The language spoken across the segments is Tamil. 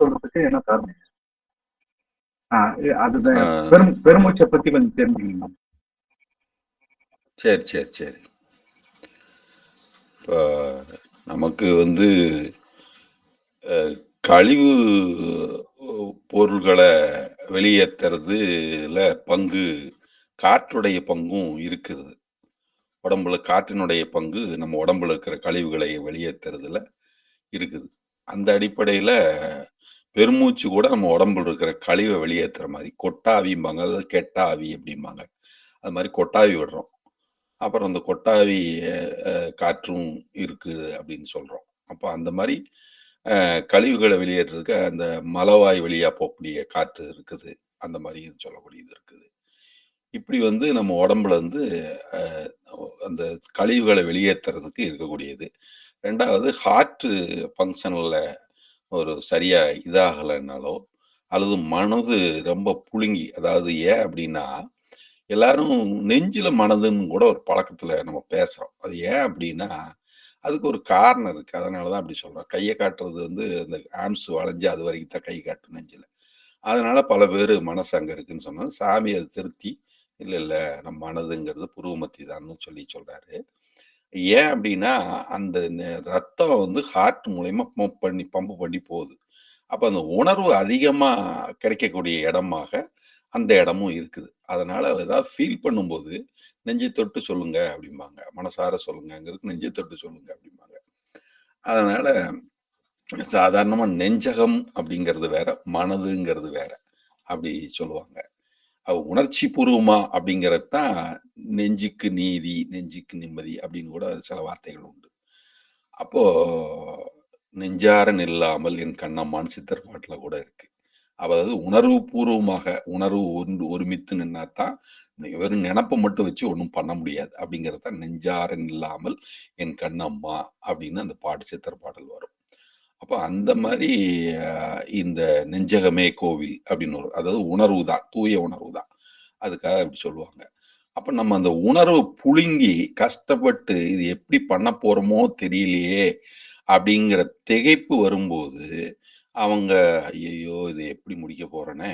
சொல்றதுக்கு என்ன காரணம்? அதுதான். பெரும் பெருமூச்சை பத்தி கொஞ்சம் தெரிஞ்சுக்கணும்? சரி சரி சரி. இப்போ நமக்கு வந்து கழிவு பொருள்களை வெளியேற்றுறதுல பங்கு காற்றுடைய பங்கும் இருக்குது. உடம்புல காற்றினுடைய பங்கு நம்ம உடம்புல இருக்கிற கழிவுகளை வெளியேற்றுறதுல இருக்குது. அந்த அடிப்படையில பெருமூச்சு கூட நம்ம உடம்புல இருக்கிற கழிவை வெளியேற்றுற மாதிரி கொட்டாவிம்பாங்க. அதாவது கெட்டாவி அப்படிம்பாங்க. அது மாதிரி கொட்டாவி விடுறோம். அப்புறம் அந்த கொட்டாவி காற்றும் இருக்குது அப்படின்னு சொல்றோம். அப்போ அந்த மாதிரி கழிவுகளை வெளியேற்றுறதுக்கு அந்த மலவாய் வழியா போகக்கூடிய காற்று இருக்குது. அந்த மாதிரி சொல்லக்கூடியது இருக்குது. இப்படி வந்து நம்ம உடம்புல வந்து அந்த கழிவுகளை வெளியேற்றுறதுக்கு இருக்கக்கூடியது. ரெண்டாவது ஹார்ட் ஃபங்க்ஷனில் ஒரு சரியா இதாகலைன்னாலோ அல்லது மனது ரொம்ப புழுங்கி அதாவது ஏன் அப்படின்னா எல்லாரும் நெஞ்சில மனதுன்னு கூட ஒரு பழக்கத்துல நம்ம பேசுறோம். அது ஏன் அப்படின்னா அதுக்கு ஒரு காரணம் இருக்கு. அதனாலதான் அப்படி சொல்றோம். கையை காட்டுறது வந்து அந்த ஆம்ஸ் வளைஞ்சு அது வரைக்கும் தான் கை காட்டும் நெஞ்சில. அதனால பல பேர் மனசு அங்க இருக்குன்னு சொன்னா சாமி அதை திருத்தி இல்ல இல்ல நம்ம மனதுங்கிறது புருவமத்தி தான் சொல்லி சொல்றாரு. ஏன் அப்படின்னா அந்த நெ- ரத்தம் வந்து ஹார்ட் மூலயமா பம்ப் பண்ணி பம்ப் பண்ணி போகுது. அப்ப அந்த உணர்வு அதிகமா கிடைக்கக்கூடிய இடமாக அந்த இடமும் இருக்குது. அதனால ஏதாவது ஃபீல் பண்ணும்போது நெஞ்சை தொட்டு சொல்லுங்க அப்படிம்பாங்க. மனசார சொல்லுங்கிறதுக்கு நெஞ்சை தொட்டு சொல்லுங்க அப்படிம்பாங்க. அதனால சாதாரணமா நெஞ்சகம் அப்படிங்கிறது வேற மனதுங்கிறது வேற அப்படி சொல்லுவாங்க. உணர்ச்சி பூர்வமா அப்படிங்கிறது தான் நெஞ்சுக்கு நீதி நெஞ்சுக்கு நிம்மதி அப்படின்னு கூட சில வார்த்தைகள் உண்டு. அப்போ நெஞ்சாரன் இல்லாமல் என் கண்ணம்மான் சித்தர் பாட்டில் கூட இருக்கு. அதாவது உணர்வு பூர்வமாக உணர்வு ஒன்று ஒருமித்து நின்னாதான் வெறும் நினப்பை மட்டும் வச்சு ஒன்றும் பண்ண முடியாது அப்படிங்கிறது தான் இல்லாமல் என் கண்ணம்மா அப்படின்னு அந்த பாட்டு சித்தர் பாடல் வரும். அப்போ அந்த மாதிரி அஹ், இந்த நெஞ்சகமே கோவில் அப்படின்னு ஒரு அதாவது உணர்வு தான் தூய உணர்வு தான். அதுக்காக அப்படி சொல்லுவாங்க. அப்ப நம்ம அந்த உணர்வு புழுங்கி கஷ்டப்பட்டு இது எப்படி பண்ண போறோமோ தெரியலையே அப்படிங்கிற திகைப்பு வரும்போது அவங்க ஐயோ இது எப்படி முடிக்க போறேனே?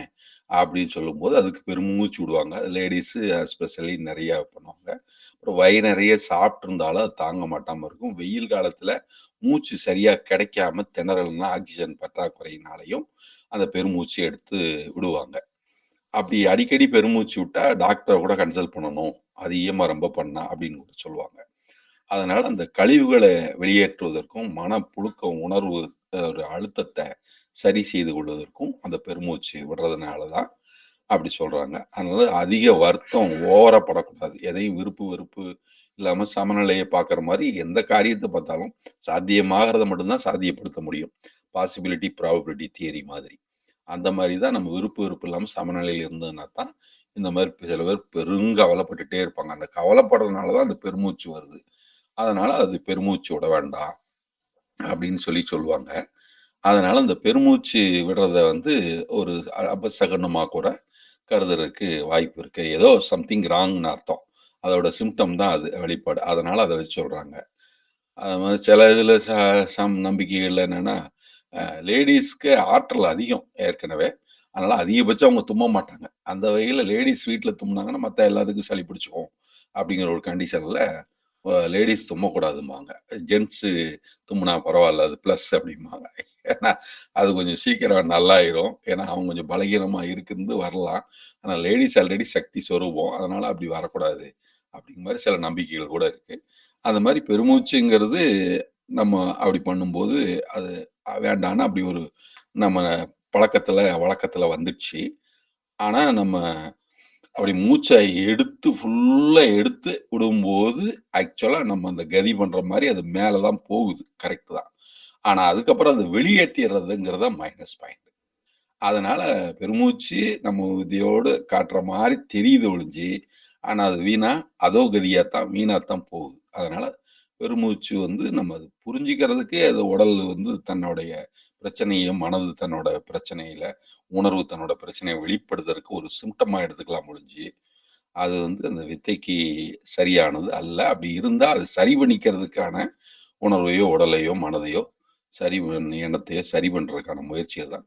அப்படின்னு சொல்லும்போது அதுக்கு பெருமூச்சு விடுவாங்க. லேடிஸு ஸ்பெஷலி நிறைய பண்ணுவாங்க. அப்புறம் வயிறு நிறைய சாப்பிட்ருந்தாலும் அது தாங்க மாட்டாமல் இருக்கும். வெயில் காலத்தில் மூச்சு சரியாக கிடைக்காம திணறல்னா ஆக்சிஜன் பற்றாக்குறையினாலையும் அந்த பெருமூச்சு எடுத்து விடுவாங்க. அப்படி அடிக்கடி பெருமூச்சு விட்டா டாக்டரை கூட கன்சல்ட் பண்ணணும். அதிகமாக ரொம்ப பண்ணா அப்படின்னு கூட சொல்லுவாங்க. அதனால் அந்த கழிவுகளை வெளியேற்றுவதற்கும் மன புழுக்க உணர்வு ஒரு அழுத்தத்தை சரி செய்து கொள்வதற்கும் அந்த பெருமூச்சு விடுறதுனால தான் அப்படி சொல்றாங்க. அதனால அதிக வருத்தம் ஓவரா படக்கூடாது எதையும் விருப்பு வெறுப்பு இல்லாம சமநிலையை பார்க்குற மாதிரி எந்த காரியத்தை பார்த்தாலும் சாத்தியமாகிறத மட்டும்தான் சாத்தியப்படுத்த முடியும். பாசிபிலிட்டி ப்ராபபிலிட்டி தியரி மாதிரி. அந்த மாதிரி தான் நம்ம விருப்பு வெறுப்பு இல்லாமல் சமநிலையில் இருந்ததுன்னா தான் இந்த மாதிரி சில பேர் பெருங்கவலைப்பட்டுட்டே இருப்பாங்க. அந்த கவலைப்படுறதுனால தான் அந்த பெருமூச்சு வருது. அதனால அது பெருமூச்சு விட வேண்டாம். அப்படின்னு சொல்லி சொல்லுவாங்க. அதனால அந்த பெருமூச்சு விடுறத வந்து ஒரு அபசகனமாக கூட கருதுறதுக்கு வாய்ப்பு இருக்கு. ஏதோ சம்திங் ராங்னு அர்த்தம். அதோட சிம்டம் தான் அது வெளிப்பாடு. அதனால அதை வச்சு சொல்றாங்க. அது மாதிரி சில இதில் ச- சம் நம்பிக்கைகள் என்னன்னா லேடிஸ்க்கு ஆற்றல் அதிகம் ஏற்கனவே. அதனால அதிகபட்சம் அவங்க தும்ம மாட்டாங்க. அந்த வகையில் லேடிஸ் வீட்டில் தும்முனாங்கன்னா மற்ற எல்லாத்துக்கும் சளி பிடிச்சிக்கும் அப்படிங்கிற ஒரு கண்டிஷனில் லேடிஸ் தும்மக்கூடாதும்பாங்க. ஜென்ட்ஸு தும்முனா பரவாயில்ல அது ப்ளஸ் அப்படிம்பாங்க. ஏன்னா அது கொஞ்சம் சீக்கிரம் நல்லாயிரும். ஏன்னா அவங்க கொஞ்சம் பலகீனமாக இருக்குது வரலாம். ஆனால் லேடிஸ் ஆல்ரெடி சக்தி சொரூபம் அதனால் அப்படி வரக்கூடாது அப்படிங்கிற மாதிரி சில நம்பிக்கைகள் கூட இருக்குது அந்த மாதிரி பெருமூச்சுங்கிறது நம்ம அப்படி பண்ணும்போது அது வேண்டான்னு அப்படி ஒரு நம்ம பழக்கத்தில் வழக்கத்தில் வந்துடுச்சு. ஆனால் நம்ம அப்படி மூச்சை எடுத்து ஃபுல்லாக எடுத்து விடும்போது ஆக்சுவலாக நம்ம அந்த கதி பண்ணுற மாதிரி அது மேலே தான் போகுது. கரெக்ட் தான். ஆனால் அதுக்கப்புறம் அது வெளியேற்றிடுறதுங்கிறத மைனஸ் பாயிண்ட் அதனால பெருமூச்சு நம்ம விதியோடு காட்டுற மாதிரி தெரியுது ஒழிஞ்சு ஆனால் அது வீணா அதோ கதியாக தான் வீணாக தான் போகுது. அதனால பெருமூச்சு வந்து நம்ம அது புரிஞ்சுக்கிறதுக்கு அது உடல் வந்து தன்னுடைய பிரச்சனையும் மனது தன்னோட பிரச்சனையில உணர்வு தன்னோட பிரச்சனையை வெளிப்படுத்துறதுக்கு ஒரு சிம்டமா எடுத்துக்கலாம் முடிஞ்சு அது வந்து அந்த வித்தைக்கு சரியானது அல்ல. அப்படி இருந்தால் அது சரி பண்ணிக்கிறதுக்கான உணர்வையோ உடலையோ மனதையோ சரி பண்ண- எண்ணத்தையோ சரி பண்றதுக்கான முயற்சியை தான்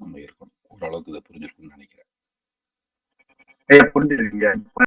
நம்ம இருக்கணும். ஓரளவுக்கு இதை புரிஞ்சிருக்கும்னு நினைக்கிறேன். ஐயா